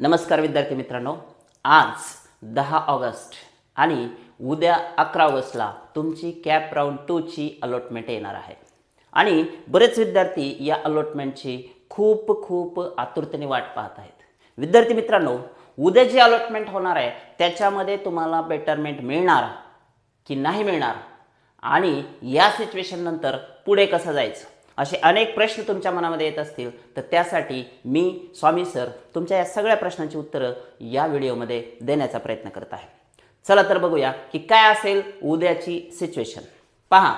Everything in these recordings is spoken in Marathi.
नमस्कार विद्यार्थी मित्रांनो. आज दहा ऑगस्ट आणि उद्या अकरा ऑगस्टला तुमची कॅप राऊंड टूची अलॉटमेंट येणार आहे. आणि बरेच विद्यार्थी या अलॉटमेंटची खूप खूप आतुरतेने वाट पाहत आहेत. विद्यार्थी मित्रांनो उद्या जी अलॉटमेंट होणार आहे त्याच्यामध्ये तुम्हाला बेटरमेंट मिळणार की नाही मिळणार? आणि या सिच्युएशननंतर पुढे कसं जायचं? असे अनेक प्रश्न तुमच्या मनामध्ये येत असतील तर त्यासाठी मी स्वामी सर तुमच्या या सगळ्या प्रश्नांची उत्तरं या व्हिडिओमध्ये देण्याचा प्रयत्न करत आहे. चला तर बघूया की काय असेल उद्याची सिच्युएशन पहा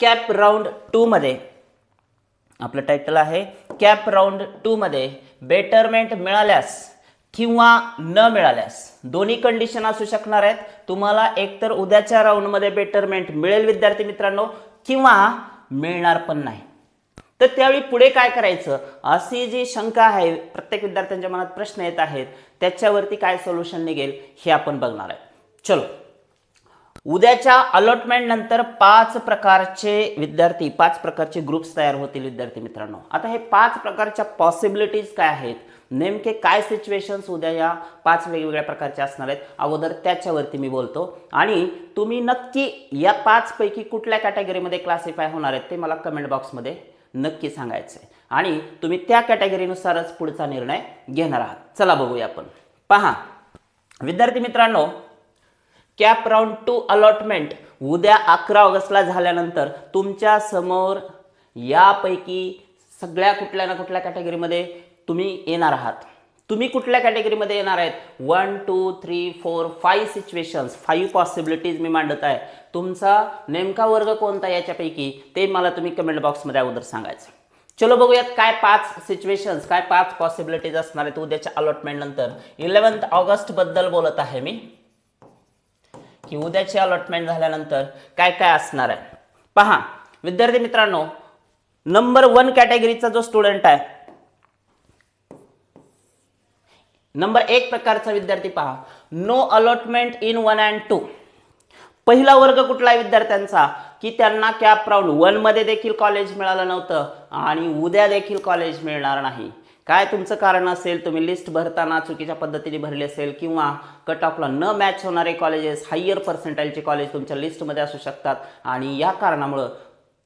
कॅप राऊंड टूमध्ये आपलं टायटल आहे कॅप राऊंड टूमध्ये बेटरमेंट मिळाल्यास किंवा न मिळाल्यास दोन्ही कंडिशन असू शकणार आहेत. तुम्हाला एकतर उद्याच्या राऊंडमध्ये बेटरमेंट मिळेल विद्यार्थी मित्रांनो किंवा मिळणार पण नाही. तर त्यावेळी पुढे काय करायचं? अशी जी शंका आहे प्रत्येक विद्यार्थ्यांच्या मनात प्रश्न येत आहेत त्याच्यावरती काय सोल्युशन निघेल हे आपण बघणार आहे. चलो. उद्याच्या अलॉटमेंट नंतर पाच प्रकारचे विद्यार्थी पाच प्रकारचे ग्रुप्स तयार होतील विद्यार्थी मित्रांनो. आता हे पाच प्रकारच्या पॉसिबिलिटीज काय आहेत? नेमके काय सिच्युएशन्स उद्या या पाच वेगवेगळ्या प्रकारचे असणार आहेत? अगोदर त्याच्यावरती मी बोलतो. आणि तुम्ही नक्की या पाचपैकी कुठल्या कॅटेगरीमध्ये क्लासिफाय होणार आहेत ते मला कमेंट बॉक्समध्ये नक्की सांगायचं आहे आणि तुम्ही त्या कॅटेगरीनुसारच पुढचा निर्णय घेणार आहात. चला बघूया आपण. पहा. विद्यार्थी मित्रांनो कॅप राऊंड टू अलॉटमेंट उद्या अकरा ऑगस्टला झाल्यानंतर तुमच्यासमोर यापैकी सगळ्या कुठल्या ना कुठल्या कॅटेगरीमध्ये तुम्ही येणार आहात. तुम्ही कुठल्या कॅटेगरीमध्ये येणार आहेत? One two three four five situations five possibilities मी मांडत आहे. तुमचा नेमका वर्ग कोणता याच्यापैकी ते मला तुम्ही कमेंट बॉक्समध्ये अगोदर सांगायचं. चलो बघूयात काय पाच सिच्युएशन्स काय पाच पॉसिबिलिटीज असणार आहेत उद्याच्या अलॉटमेंट नंतर. इलेवन्थ ऑगस्टबद्दल बोलत आहे मी. की उद्याची अलॉटमेंट झाल्यानंतर काय काय असणार आहे. पहा विद्यार्थी मित्रांनो नंबर वन कॅटेगरीचा जो स्टुडंट आहे नंबर एक प्रकारचा विद्यार्थी पहा. No allotment in one and two पहिला वर्ग कुठला आहे विद्यार्थ्यांचा? की त्यांना कॅप राऊंड वनमध्ये देखील कॉलेज मिळालं नव्हतं आणि उद्या देखील कॉलेज मिळणार नाही. काय तुमचं कारण असेल? तुम्ही लिस्ट भरताना चुकीच्या पद्धतीने भरली असेल किंवा कट ऑफला न मॅच होणारे कॉलेजेस हायर पर्सेंटाईलचे कॉलेज तुमच्या लिस्टमध्ये असू शकतात. आणि या कारणामुळं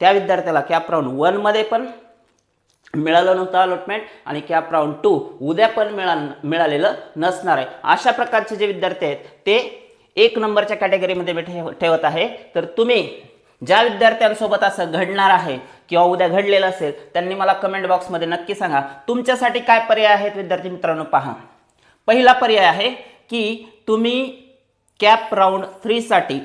त्या विद्यार्थ्याला कॅप राऊंड वनमध्ये पण मिळालं नव्हतं अलॉटमेंट आणि कॅप राऊंड टू उद्या पण मिळा मिळालेलं नसणार आहे. अशा प्रकारचे जे विद्यार्थी आहेत ते एक नंबरच्या कॅटेगरीमध्ये मी ठेव ठेवत आहे. तर तुम्ही ज्या विद्यार्थ्यांसोबत असं घडणार आहे किंवा उद्या घडलेलं असेल त्यांनी मला कमेंट बॉक्समध्ये नक्की सांगा. तुमच्यासाठी काय पर्याय आहेत विद्यार्थी मित्रांनो पहा. पहिला पर्याय आहे की तुम्ही कॅप राऊंड थ्रीसाठी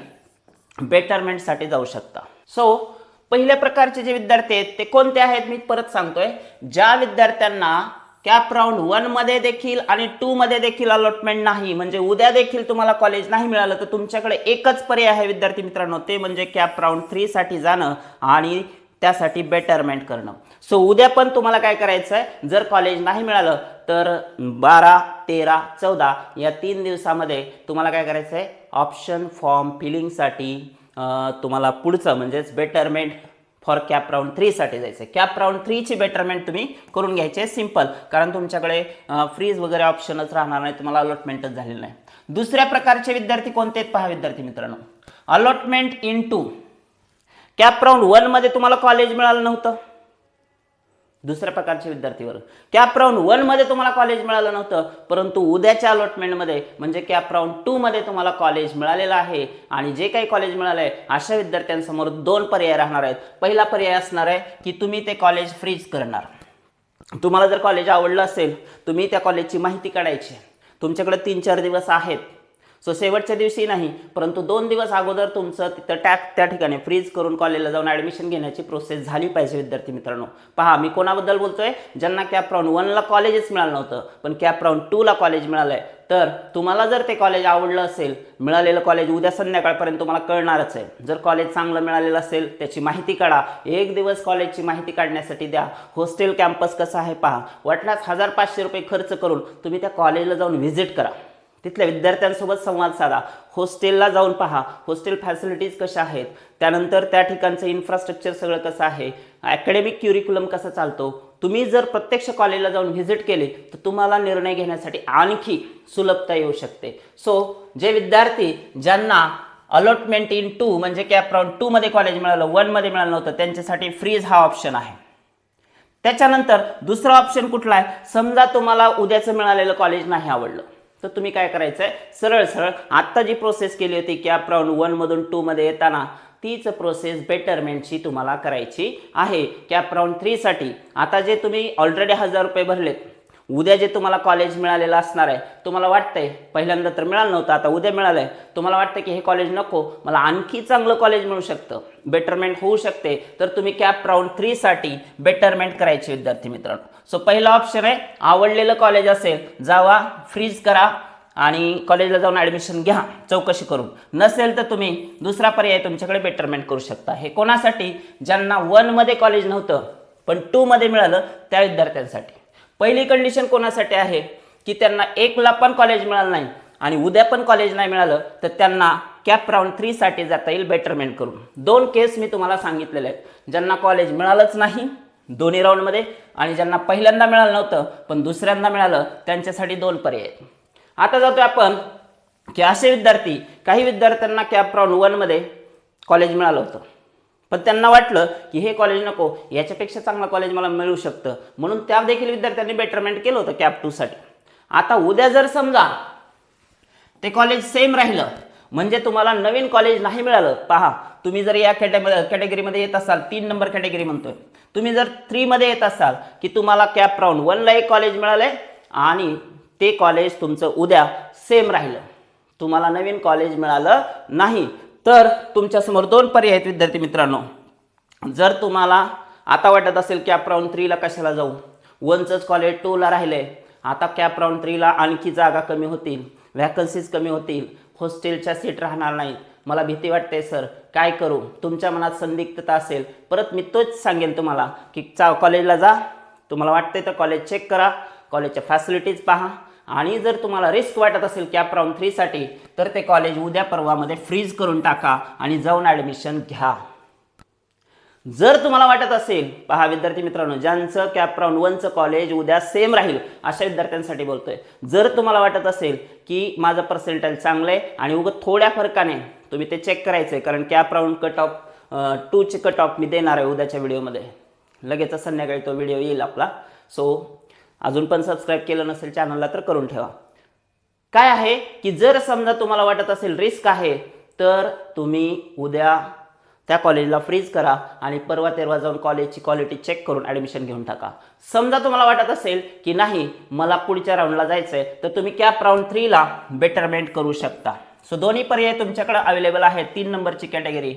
बेटरमेंटसाठी जाऊ शकता. सो पहिल्या प्रकारचे जे विद्यार्थी आहेत ते कोणते आहेत? मी परत सांगतोय. ज्या विद्यार्थ्यांना कॅप राऊंड वनमध्ये देखील आणि टूमध्ये देखील अलॉटमेंट नाही. म्हणजे उद्या देखील तुम्हाला कॉलेज नाही मिळालं तर तुमच्याकडे एकच पर्याय आहे विद्यार्थी मित्रांनो ते म्हणजे कॅप राऊंड थ्रीसाठी जाणं आणि त्यासाठी बेटरमेंट करणं. सो उद्या पण तुम्हाला काय करायचं आहे जर कॉलेज नाही मिळालं तर बारा तेरा चौदा या तीन दिवसामध्ये तुम्हाला काय करायचं आहे ऑप्शन फॉर्म फिलिंगसाठी तुम्हाला पुढचं म्हणजेच बेटरमेंट फॉर कॅप राऊंड थ्रीसाठी जायचं आहे कॅप राऊंड थ्रीची बेटरमेंट तुम्ही करून घ्यायची. आहे सिंपल कारण तुमच्याकडे फ्रीज वगैरे ऑप्शनच राहणार नाही. तुम्हाला अलॉटमेंटच झालेलं नाही. दुसऱ्या प्रकारचे विद्यार्थी कोणते आहेत पहा विद्यार्थी मित्रांनो. Allotment in two cap round वनमध्ये तुम्हाला कॉलेज मिळालं नव्हतं. दुसऱ्या प्रकारचे विद्यार्थी वर्ग कॅप राऊंड वनमध्ये तुम्हाला कॉलेज मिळालं नव्हतं परंतु उद्याच्या अलॉटमेंटमध्ये म्हणजे कॅप राऊंड टूमध्ये तुम्हाला कॉलेज मिळालेलं आहे. आणि जे काही कॉलेज मिळालं आहे अशा विद्यार्थ्यांसमोर दोन पर्याय राहणार आहेत. पहिला पर्याय असणार आहे की तुम्ही ते कॉलेज फ्रीज करणार. तुम्हाला जर कॉलेज आवडलं असेल तुम्ही त्या कॉलेजची माहिती काढायची. तुमच्याकडे तीन चार दिवस आहेत. सो शेवटच्या दिवशी नाही परंतु दोन दिवस अगोदर तुमचं तिथं टॅक त्या ठिकाणी फ्रीज करून कॉलेजला जाऊन ॲडमिशन घेण्याची प्रोसेस झाली पाहिजे विद्यार्थी मित्रांनो. पहा मी कोणाबद्दल बोलतोय? ज्यांना कॅप राऊंड वनला कॉलेजच मिळालं नव्हतं पण कॅप राऊंड टूला कॉलेज मिळालं आहे तर तुम्हाला जर ते कॉलेज आवडलं असेल मिळालेलं कॉलेज उद्या संध्याकाळपर्यंत तुम्हाला कळणारच आहे. जर कॉलेज चांगलं मिळालेलं असेल त्याची माहिती काढा. एक दिवस कॉलेजची माहिती काढण्यासाठी द्या. हॉस्टेल कॅम्पस कसं आहे पहा वाटल्यास हजार पाचशे रुपये खर्च करून तुम्ही त्या कॉलेजला जाऊन व्हिजिट करा. तिथल्या विद्यार्थ्यांसोबत संवाद साधा. हॉस्टेलला जाऊन पहा. हॉस्टेल फॅसिलिटीज कशा आहेत? त्यानंतर त्या ठिकाणचं इन्फ्रास्ट्रक्चर सगळं कसं आहे? अकॅडमिक क्युरिक्युलम कसा चालतो? तुम्ही जर प्रत्यक्ष कॉलेजला जाऊन व्हिजिट केले तर तुम्हाला निर्णय घेण्यासाठी आणखी सुलभता येऊ शकते. सो जे विद्यार्थी ज्यांना अलॉटमेंट इन टू म्हणजे कॅप राऊंड टूमध्ये कॉलेज मिळालं वनमध्ये मिळालं नव्हतं त्यांच्यासाठी फ्रीज हा ऑप्शन आहे. त्याच्यानंतर दुसरा ऑप्शन कुठला आहे? समजा तुम्हाला उद्याचं मिळालेलं कॉलेज नाही आवडलं. तर तुम्ही काय करायचं आहे सरळ सरळ आत्ता जी प्रोसेस केली होती कॅप राऊंड वनमधून टूमध्ये येताना तीच प्रोसेस बेटरमेंटची तुम्हाला करायची आहे. कॅप राऊंड थ्रीसाठी आता जे तुम्ही ऑलरेडी हजार रुपये भरलेत उद्या जे तुम्हाला कॉलेज मिळालेलं असणार आहे तुम्हाला वाटतंय पहिल्यांदा तर मिळालं नव्हतं आता उद्या मिळालंय तुम्हाला वाटतं की हे कॉलेज नको मला आणखी चांगलं कॉलेज मिळू शकतं. बेटरमेंट होऊ शकते. तर तुम्ही कॅप राऊंड थ्रीसाठी बेटरमेंट करायचे विद्यार्थी मित्रांनो. सो पहिला ऑप्शन आहे आवडलेलं कॉलेज असेल जावा फ्रीज करा आणि कॉलेजला जाऊन ॲडमिशन घ्या चौकशी करून. नसेल तर तुम्ही दुसरा पर्याय तुमच्याकडे बेटरमेंट करू शकता. हे कोणासाठी? ज्यांना वनमध्ये कॉलेज नव्हतं पण टूमध्ये मिळालं त्या विद्यार्थ्यांसाठी. पहिली कंडिशन कोणासाठी आहे? की त्यांना एकला पण कॉलेज मिळालं नाही आणि उद्या पण कॉलेज नाही मिळालं तर त्यांना कॅप राऊंड थ्रीसाठी जाता येईल बेटरमेंट करून. दोन केस मी तुम्हाला सांगितलेले आहेत. ज्यांना कॉलेज मिळालंच नाही दोन्ही राऊंडमध्ये आणि ज्यांना पहिल्यांदा मिळालं नव्हतं पण दुसऱ्यांदा मिळालं त्यांच्यासाठी दोन पर्याय आहेत. आता जातोय आपण की असे विद्यार्थी काही विद्यार्थ्यांना कॅप राऊंड वनमध्ये कॉलेज मिळालं होतं. पण त्यांना वाटलं की हे कॉलेज नको याच्यापेक्षा चांगलं कॉलेज मला मिळू शकतं. म्हणून त्या देखील विद्यार्थ्यांनी बेटरमेंट केलं होतं कॅप टूसाठी आता उद्या जर समजा ते कॉलेज सेम राहिलं म्हणजे तुम्हाला नवीन कॉलेज नाही मिळालं पहा तुम्ही जर या कॅटे कॅटेगरीमध्ये येत असाल तीन नंबर कॅटेगरी म्हणतोय. तुम्ही जर थ्रीमध्ये येत असाल की तुम्हाला कॅप राऊंड वनला एक कॉलेज मिळालंय आणि ते कॉलेज तुमचं उद्या सेम राहिलं. तुम्हाला नवीन कॉलेज मिळालं नाही. तर तुमच्यासमोर दोन पर्याय आहेत विद्यार्थी मित्रांनो. जर तुम्हाला आता वाटत असेल कॅप राऊंड थ्रीला कशाला जाऊ? वनचंच कॉलेज टूला राहिले. आता कॅप राऊंड थ्रीला आणखी जागा कमी होतील व्हॅकन्सीज कमी होतील हॉस्टेलच्या सीट राहणार नाहीत. मला भीती वाटते सर काय करू? तुमच्या मनात संदिग्धता असेल. परत मी तोच सांगेन तुम्हाला की चा कॉलेजला जा. तुम्हाला वाटते तर कॉलेज चेक करा. कॉलेजच्या फॅसिलिटीज पहा. आणि जर तुम्हाला रिस्क वाटत असेल कॅप राऊंड थ्रीसाठी तर ते कॉलेज उद्या परवामध्ये फ्रीज करून टाका आणि जाऊन ॲडमिशन घ्या. जर तुम्हाला वाटत असेल पहा विद्यार्थी मित्रांनो ज्यांचं कॅप राऊंड वनचं कॉलेज उद्या सेम राहील अशा विद्यार्थ्यांसाठी बोलतोय. जर तुम्हाला वाटत असेल की माझं पर्सेंटेज चांगलं आहे आणि उगं थोड्या फरकाने तुम्ही ते चेक करायचं आहे कारण कॅप राऊंड कट ऑफ टूचे कट ऑफ मी देणार आहे उद्याच्या व्हिडिओमध्ये लगेच संध्याकाळी तो व्हिडिओ येईल आपला. सो अजून पण सबस्क्राईब केलं नसेल चॅनलला तर करून ठेवा. काय आहे की जर समजा तुम्हाला वाटत असेल रिस्क आहे तर तुम्ही उद्या त्या कॉलेजला फ्रीज करा आणि परवा तेरवा जाऊन कॉलेजची क्वालिटी चेक करून ॲडमिशन घेऊन टाका. समजा तुम्हाला वाटत असेल की नाही मला पुढच्या राऊंडला जायचं आहे तर तुम्ही कॅप राऊंड थ्रीला बेटरमेंट करू शकता. सो दोन्ही पर्याय तुमच्याकडे अवेलेबल आहेत. तीन नंबरची कॅटेगरी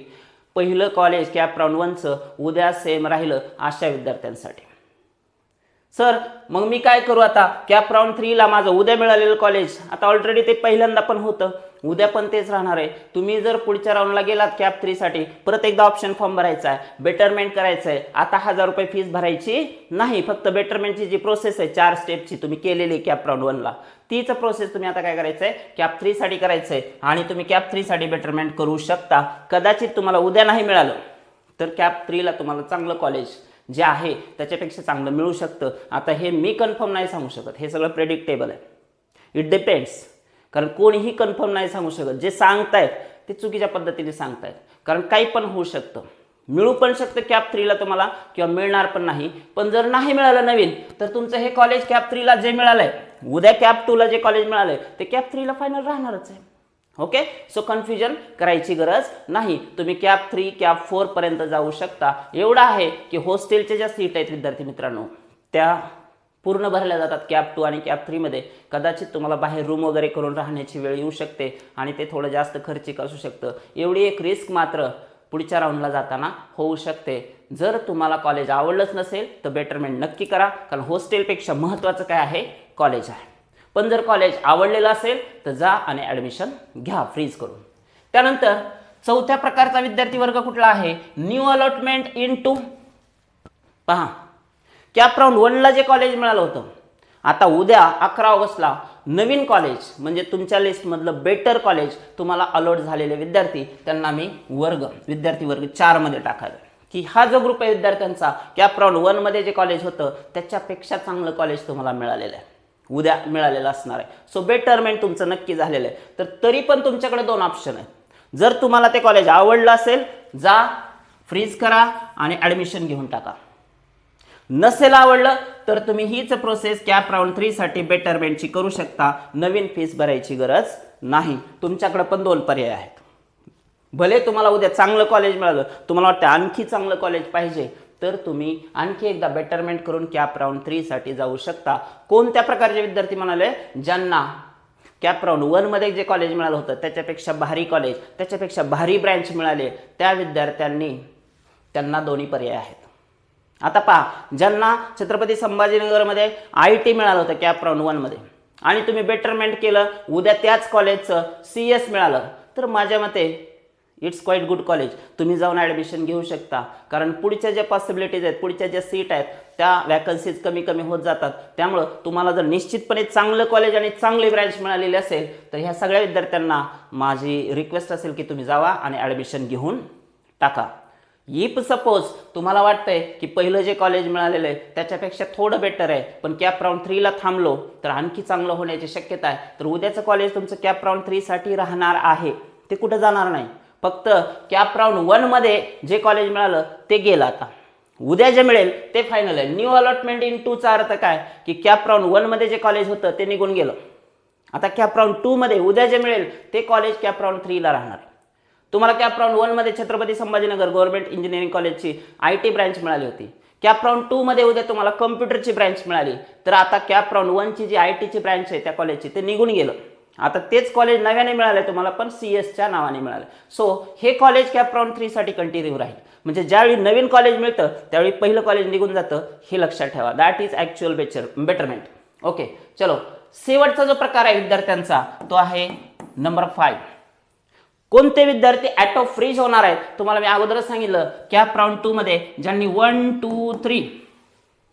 पहिलं कॉलेज कॅप राऊंड वनचं उद्या सेम राहिलं अशा विद्यार्थ्यांसाठी. सर मग मी काय करू आता? कॅप राऊंड थ्रीला माझं उद्या मिळालेलं कॉलेज आता ऑलरेडी ते पहिल्यांदा पण होतं. उद्या पण तेच राहणार आहे. तुम्ही जर पुढच्या राऊंडला गेलात कॅप थ्रीसाठी परत एकदा ऑप्शन फॉर्म भरायचा आहे. बेटरमेंट करायचं आहे. आता हजार रुपये फीस भरायची नाही. फक्त बेटरमेंटची जी प्रोसेस आहे चार स्टेपची तुम्ही केलेली कॅप राऊंड वनला तीच प्रोसेस तुम्ही आता काय करायचं आहे कॅप थ्रीसाठी करायचं आहे आणि तुम्ही कॅप थ्रीसाठी बेटरमेंट करू शकता. कदाचित तुम्हाला उद्या नाही मिळालं तर कॅप थ्रीला तुम्हाला चांगलं कॉलेज जे आहे त्याच्यापेक्षा चांगलं मिळू शकतं. आता हे मी कन्फर्म नाही सांगू शकत. हे सगळं प्रेडिक्टेबल आहे. इट डिपेंड्स कारण कोणीही कन्फर्म नाही सांगू शकत. जे सांगतायत ते चुकीच्या पद्धतीने सांगतायत. कारण काही पण होऊ शकतं. मिळू पण शकतं कॅप थ्रीला तुम्हाला किंवा मिळणार पण नाही. पण जर नाही मिळालं नवीन तर तुमचं हे कॉलेज कॅप थ्रीला जे मिळालंय उद्या कॅप टूला जे कॉलेज मिळालंय ते कॅप थ्रीला फायनल राहणारच आहे. ओके सो कन्फ्युजन करायची गरज नाही. तुम्ही कॅप थ्री कॅप फोरपर्यंत जाऊ शकता. एवढं आहे की हॉस्टेलच्या ज्या सीट आहेत विद्यार्थी मित्रांनो त्या पूर्ण भरल्या जातात कॅप टू आणि कॅप थ्रीमध्ये कदाचित तुम्हाला बाहेर रूम वगैरे करून राहण्याची वेळ येऊ शकते आणि ते थोडं जास्त खर्चिक असू शकतं. एवढी एक रिस्क मात्र पुढच्या राऊंडला जाताना होऊ शकते. जर तुम्हाला कॉलेज आवडलंच नसेल तर बेटरमेंट नक्की करा. कारण हॉस्टेलपेक्षा महत्त्वाचं काय आहे? कॉलेज आहे. पण जर कॉलेज आवडलेलं असेल तर जा आणि ॲडमिशन घ्या फ्रीज करून. त्यानंतर चौथ्या प्रकारचा विद्यार्थी वर्ग कुठला आहे? न्यू अलॉटमेंट इन टू पहा कॅप राऊंड वनला जे कॉलेज मिळालं होतं आता उद्या अकरा ऑगस्टला नवीन कॉलेज म्हणजे तुमच्या लिस्टमधलं बेटर कॉलेज तुम्हाला अलॉट झालेले विद्यार्थी त्यांना मी वर्ग विद्यार्थी वर्ग चारमध्ये टाकावे. की हा जो ग्रुप आहे विद्यार्थ्यांचा कॅप राऊंड वनमध्ये जे कॉलेज होतं त्याच्यापेक्षा चांगलं कॉलेज तुम्हाला मिळालेलं आहे. उद्या मिळालेलं असणार आहे. सो बेटरमेंट तुमचं नक्की झालेलं आहे. तर तरी पण तुमच्याकडे दोन ऑप्शन आहेत. जर तुम्हाला ते कॉलेज आवडलं असेल जा फ्रीज करा आणि ॲडमिशन घेऊन टाका. नसेल आवडलं तर तुम्ही हीच प्रोसेस कॅप राऊंड थ्रीसाठी बेटरमेंटची करू शकता. नवीन फीस भरायची गरज नाही. तुमच्याकडे पण दोन पर्याय आहेत. भले तुम्हाला उद्या चांगलं कॉलेज मिळालं तुम्हाला वाटतं आणखी चांगलं कॉलेज पाहिजे तर तुम्ही आणखी एकदा बेटरमेंट करून कॅप राऊंड थ्रीसाठी जाऊ शकता. कोणत्या प्रकारचे विद्यार्थी म्हणाले? ज्यांना कॅप राऊंड वनमध्ये जे कॉलेज मिळालं होतं त्याच्यापेक्षा भारी कॉलेज त्याच्यापेक्षा भारी ब्रँच मिळाले त्या विद्यार्थ्यांनी त्यांना दोन्ही पर्याय आहेत. आता पहा ज्यांना छत्रपती संभाजीनगरमध्ये आय टी मिळालं होतं कॅप राऊंड वनमध्ये आणि तुम्ही बेटरमेंट केलं उद्या त्याच कॉलेजचं सी एस मिळालं तर माझ्या मते इट्स क्वाईट गुड कॉलेज तुम्ही जाऊन ॲडमिशन घेऊ शकता. कारण पुढच्या ज्या पॉसिबिलिटीज आहेत पुढच्या ज्या सीट आहेत त्या वॅकन्सीज कमी कमी होत जातात. त्यामुळं तुम्हाला जर निश्चितपणे चांगलं कॉलेज आणि चांगली ब्रँच मिळालेली असेल तर ह्या सगळ्या विद्यार्थ्यांना माझी रिक्वेस्ट असेल की तुम्ही जावा आणि ॲडमिशन घेऊन टाका. इफ सपोज तुम्हाला वाटतंय की पहिलं जे कॉलेज मिळालेलं आहे त्याच्यापेक्षा थोडं बेटर आहे पण कॅप राऊंड थ्रीला थांबलो तर आणखी चांगलं होण्याची शक्यता आहे. तर उद्याचं कॉलेज तुमचं कॅप राऊंड थ्रीसाठी राहणार आहे. ते कुठं जाणार नाही. फक्त कॅप राऊंड वनमध्ये जे कॉलेज मिळालं ते गेलं आता. उद्या जे मिळेल ते फायनल आहे. न्यू अलॉटमेंट इन टूचा अर्थ काय? की कॅप राऊंड वनमध्ये जे कॉलेज होतं ते निघून गेलं. आता कॅप राऊंड टूमध्ये उद्या जे मिळेल ते कॉलेज कॅप राऊंड थ्रीला राहणार. आहे तुम्हाला कॅप राऊंड वनमध्ये छत्रपती संभाजीनगर गव्हर्नमेंट इंजिनिअरिंग कॉलेजची आय टी ब्रँच मिळाली होती. कॅप राऊंड टूमध्ये उद्या तुम्हाला कम्प्युटरची ब्रँच मिळाली. तर आता कॅप राऊंड वनची जी आय टीची ब्रँच आहे त्या कॉलेजची ते निघून गेलं. आता तेच कॉलेज नव्याने मिळालं तुम्हाला पण सी एसच्या नावाने मिळालं सो हे कॉलेज कॅप राऊंड थ्रीसाठी कंटिन्यू राहील. म्हणजे ज्यावेळी नवीन कॉलेज मिळतं त्यावेळी पहिलं कॉलेज निघून जातं हे लक्षात ठेवा. दॅट इज ॲक्च्युअल बेचर बेटरमेंट ओके चलो. शेवटचा जो प्रकार आहे विद्यार्थ्यांचा तो आहे नंबर फाईव्ह कोणते विद्यार्थी ॲटो फ्रीज होणार आहेत? तुम्हाला मी अगोदरच सांगितलं कॅप राऊंड टूमध्ये ज्यांनी वन टू थ्री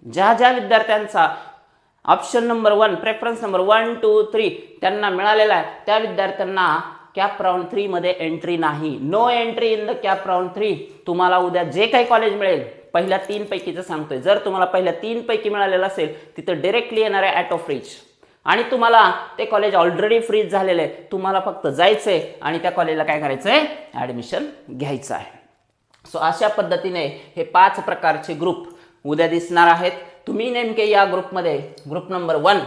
ज्या ज्या विद्यार्थ्यांचा option number one preference number one two three त्यांना मिळालेला आहे. त्या विद्यार्थ्यांना कॅप राऊंड थ्रीमध्ये एंट्री नाही. No entry in the cap round three तुम्हाला उद्या जे काही कॉलेज मिळेल पहिल्या तीन पैकीचं सांगतोय. जर तुम्हाला पहिल्या तीन पैकी मिळालेलं असेल तिथं डिरेक्टली येणार आहे ॲटो फ्रीज आणि तुम्हाला ते कॉलेज ऑलरेडी फ्रीज झालेलं आहे. तुम्हाला फक्त जायचं आहे आणि त्या कॉलेजला काय करायचं आहे ॲडमिशन घ्यायचं आहे. सो अशा पद्धतीने हे पाच प्रकारचे ग्रुप उद्या दिसणार आहेत. तुम्ही नेमके या ग्रुपमध्ये ग्रुप नंबर वन.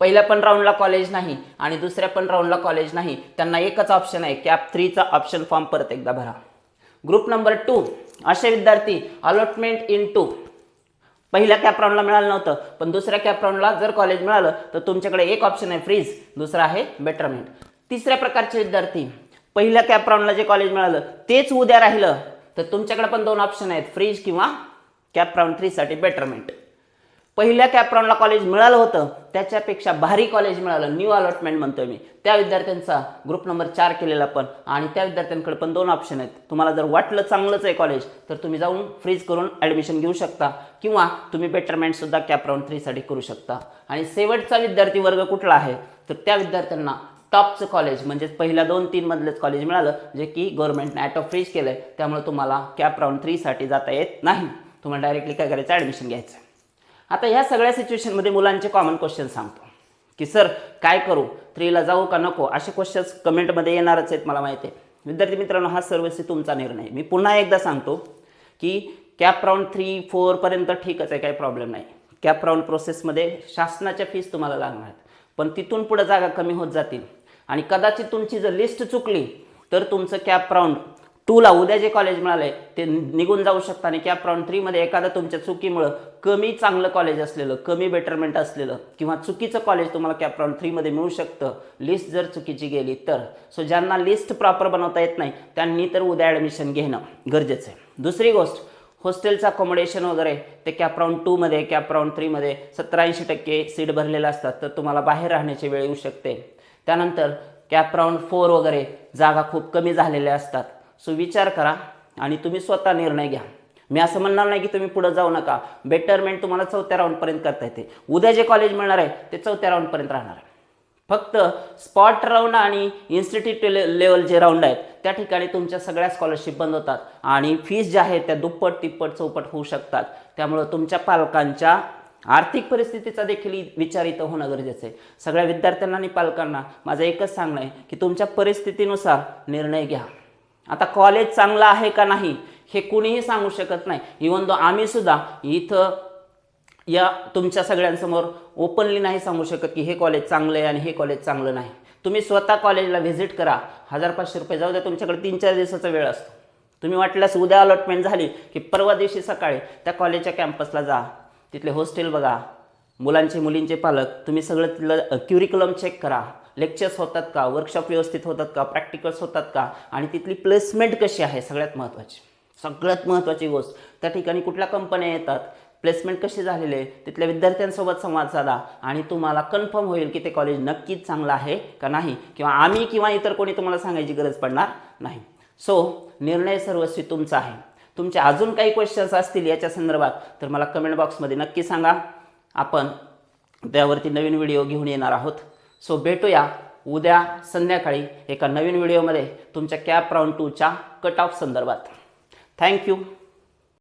पहिल्या पण राऊंडला कॉलेज नाही आणि दुसऱ्या पण राऊंडला कॉलेज नाही. त्यांना एकच ऑप्शन आहे कॅप थ्रीचा ऑप्शन फॉर्म परत एकदा भरा. ग्रुप नंबर टू असे विद्यार्थी अलॉटमेंट इन टू पहिल्या कॅप राऊंडला मिळालं नव्हतं पण दुसऱ्या कॅप राऊंडला जर कॉलेज मिळालं तर तुमच्याकडे एक ऑप्शन आहे फ्रीज दुसरा आहे बेटरमेंट तिसऱ्या प्रकारचे विद्यार्थी पहिल्या कॅप राऊंडला जे कॉलेज मिळालं तेच उद्या राहिलं तर तुमच्याकडे पण दोन ऑप्शन आहेत फ्रीज किंवा कॅप राऊंड थ्रीसाठी बेटरमेंट पहिल्या कॅपराऊंडला कॉलेज मिळालं होतं त्याच्यापेक्षा भारी कॉलेज मिळालं. न्यू अलॉटमेंट म्हणतोय मी. त्या विद्यार्थ्यांचा ग्रुप नंबर चार केलेला पण. आणि त्या विद्यार्थ्यांकडे पण दोन ऑप्शन आहेत. तुम्हाला जर वाटलं चांगलंच आहे कॉलेज तर तुम्ही जाऊन फ्रीज करून ॲडमिशन घेऊ शकता. किंवा तुम्ही बेटरमेंटसुद्धा कॅप थ्रीसाठी करू शकता. आणि शेवटचा विद्यार्थी वर्ग कुठला आहे? तर त्या विद्यार्थ्यांना टॉपचं कॉलेज म्हणजेच पहिल्या दोन तीन मधलेच कॉलेज मिळालं जे की गव्हर्नमेंटने ॲटो फ्रीज केलं आहे त्यामुळे तुम्हाला कॅप राऊंड थ्रीसाठी जाता येत नाही. तुम्हाला डायरेक्टली काय करायचं? ॲडमिशन घ्यायचं आता ह्या सगळ्या सिच्युएशनमध्ये मुलांचे कॉमन क्वेश्चन सांगतो. की सर काय करू? थ्रीला जाऊ का नको? असे क्वेश्चन्स कमेंटमध्ये येणारच आहेत मला माहिती आहे. विद्यार्थी मित्रांनो हा सर्वस्वी तुमचा निर्णय. मी पुन्हा एकदा सांगतो की कॅप राऊंड थ्री फोरपर्यंत ठीकच आहे काही प्रॉब्लेम नाही. कॅप राऊंड प्रोसेसमध्ये शासनाच्या फीस तुम्हाला लागणार आहेत. पण तिथून पुढे जागा कमी होत जातील. आणि कदाचित तुमची जर लिस्ट चुकली तर तुमचं कॅप राऊंड टूला उद्या जे कॉलेज मिळालंय ते निघून जाऊ शकता आणि कॅप राऊंड थ्रीमध्ये एखादं तुमच्या चुकीमुळं कमी चांगलं कॉलेज असलेलं कमी बेटरमेंट असलेलं किंवा चुकीचं कॉलेज तुम्हाला कॅप राऊंड थ्रीमध्ये मिळू शकतं. लिस्ट जर चुकीची गेली तर. सो ज्यांना लिस्ट प्रॉपर बनवता येत नाही त्यांनी तर उद्या ॲडमिशन घेणं गरजेचं आहे. दुसरी गोष्ट हॉस्टेलचं अकोमोडेशन वगैरे ते कॅप राऊंड टूमध्ये कॅप राऊंड थ्रीमध्ये सत्तर ऐंशी टक्के सीट भरलेलं असतात तर तुम्हाला बाहेर राहण्याची वेळ येऊ शकते. त्यानंतर कॅप राऊंड फोर वगैरे जागा खूप कमी झालेल्या असतात. सो विचार करा आणि तुम्ही स्वतः निर्णय घ्या. मी असं म्हणणार नाही की तुम्ही पुढे जाऊ नका. बेटरमेंट तुम्हाला चौथ्या राऊंडपर्यंत करता येते. उद्या जे कॉलेज मिळणार आहे ते चौथ्या राऊंडपर्यंत राहणार आहे. फक्त स्पॉट राऊंड आणि इन्स्टिट्यूट लेवल जे राऊंड आहेत त्या ठिकाणी तुमच्या सगळ्या स्कॉलरशिप बंद होतात आणि फीस ज्या आहेत त्या दुप्पट तिप्पट चौपट होऊ शकतात. त्यामुळं तुमच्या पालकांच्या आर्थिक परिस्थितीचा देखील विचार इथं होणं गरजेचं आहे. सगळ्या विद्यार्थ्यांना आणि पालकांना माझं एकच सांगणं आहे की तुमच्या परिस्थितीनुसार निर्णय घ्या. आता कॉलेज चांगलं आहे का नाही हे कुणीही सांगू शकत नाही. इवन दो आम्ही सुद्धा इथं या तुमच्या सगळ्यांसमोर ओपनली नाही सांगू शकत की हे कॉलेज चांगलं आहे आणि हे कॉलेज चांगलं नाही. तुम्ही स्वतः कॉलेजला व्हिजिट करा. हजार पाचशे रुपये जाऊ द्या तुमच्याकडे तीन चार दिवसाचा वेळ असतो. तुम्ही वाटल्यास उद्या अलॉटमेंट झाली की परवा दिवशी सकाळी त्या कॉलेजच्या कॅम्पसला जा. तिथले हॉस्टेल बघा. मुलांचे मुलींचे पालक तुम्ही सगळं तिथलं क्युरिक्युलम चेक करा. लेक्चर्स होतात का? वर्कशॉप व्यवस्थित होतात का? प्रॅक्टिकल्स होतात का? आणि तिथली प्लेसमेंट कशी आहे? सगळ्यात महत्त्वाची सगळ्यात महत्त्वाची गोष्ट. त्या ठिकाणी कुठल्या कंपन्या येतात? प्लेसमेंट कशी झालेले तिथल्या विद्यार्थ्यांसोबत संवाद साधा आणि तुम्हाला कन्फर्म होईल की ते कॉलेज नक्कीच चांगलं आहे का नाही किंवा आम्ही किंवा इतर कोणी तुम्हाला सांगायची गरज पडणार नाही. सो निर्णय सर्वस्वी तुमचा आहे. तुमचे अजून काही क्वेश्चन्स असतील याच्या संदर्भात तर मला कमेंट बॉक्समध्ये नक्की सांगा. आपण त्यावरती नवीन व्हिडिओ घेऊन येणार आहोत. सो भेटूया उद्या संध्याकाळी एका नवीन व्हिडिओमध्ये तुमच्या कॅप राऊंड टूच्या कट ऑफ संदर्भात. Thank you